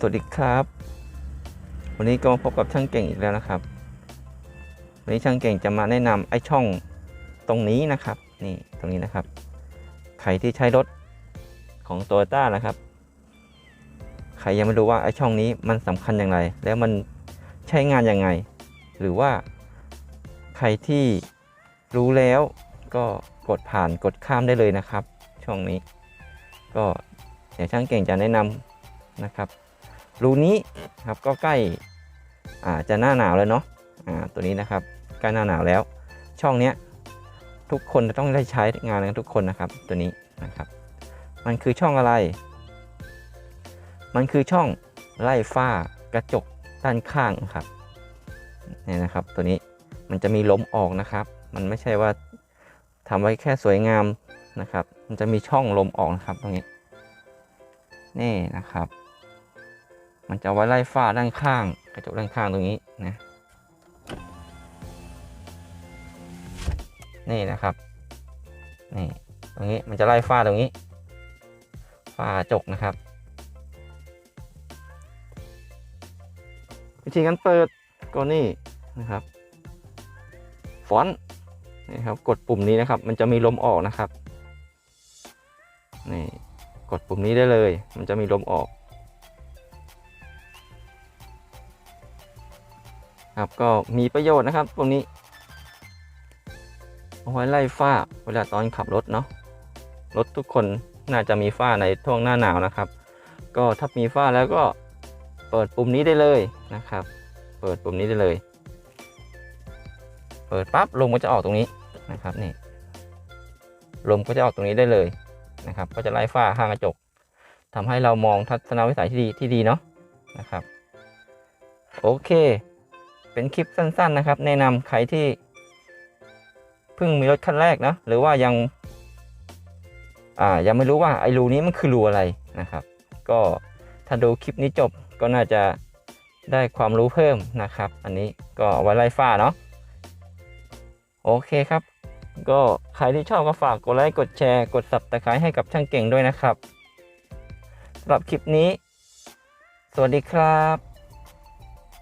สวัสดีครับ วันนี้ก็มาพบกับช่างเก่งอีกแล้วนะครับ วันนี้ช่างเก่งจะมาแนะนำไอ้ช่องตรงนี้นะครับ นี่ตรงนี้นะครับ ใครที่ใช้รถของโตโยต้านะครับ ใครยังไม่รู้ว่าไอ้ช่องนี้มันสำคัญอย่างไร แล้วมันใช้งานยังไง หรือว่าใครที่รู้แล้วก็กดผ่านกดข้ามได้เลยนะครับ ช่องนี้ ก็เดี๋ยวช่างเก่งจะแนะนำนะครับ รูนี้ครับก็ใกล้อาจะหน้าหนาวแล้วเนาะอ่าตัวนี้นะครับใกล้หน้าหนาวแล้ว ช่องเนี้ยทุกคนจะต้องได้ใช้งานกันทุกคนนะครับตัวนี้นะครับ มันคือช่องอะไร มันคือช่องไล่ฝ้ากระจกด้านข้างครับนี่นะครับ ตัวนี้มันจะมีลมออกนะครับ มันไม่ใช่ว่าทำไว้แค่สวยงามนะครับ มันจะมีช่องลมออกนะครับตรงนี้ นี่นะครับ มันจะไว้ไล่ฝ้าด้านข้าง กระจกด้านข้างตรงนี้นะนี่นะครับนี่ตรงนี้มันจะไล่ฝ้าตรงนี้ฝ้ากระจกนะครับ วิธีการเปิดก็นี่นะครับฟอนต์นี่ครับกดปุ่มนี้นะครับ มันจะมีลมออกนะครับนี่กดปุ่มนี้ได้เลย มันจะมีลมออก ครับก็มีประโยชน์นะครับตรงนี้เอาไว้ไล่ฝ้าเวลาตอนขับรถเนาะรถทุกคนน่าจะมีฝ้าในช่วงหน้าหนาวนะครับ ก็ถ้ามีฝ้าแล้วก็เปิดปุ่มนี้ได้เลยนะครับ เปิดปุ่มนี้ได้เลย เปิดปั๊บลมก็จะออกตรงนี้นะครับนี่ลมก็จะออกตรงนี้ได้เลยนะครับ ก็จะไล่ฝ้าข้างกระจกทำให้เรามองทัศนวิสัยที่ดีที่ดีเนาะนะครับ โอเค เป็นคลิปสั้นๆนะครับ แนะนำใครที่เพิ่งมีรถคันแรกนะหรือว่ายังอ่ายังไม่รู้ว่าไอ้รูนี้มันคือรูอะไรนะครับ ก็ถ้าดูคลิปนี้จบก็น่าจะได้ความรู้เพิ่มนะครับ อันนี้ก็ไว้ไล่ฝ้าเนาะโอเคครับ ก็ใครที่ชอบก็ฝากกดไลค์กดแชร์กด subscribe ให้กับช่างเก่งด้วยนะครับสำหรับคลิปนี้ สวัสดีครับ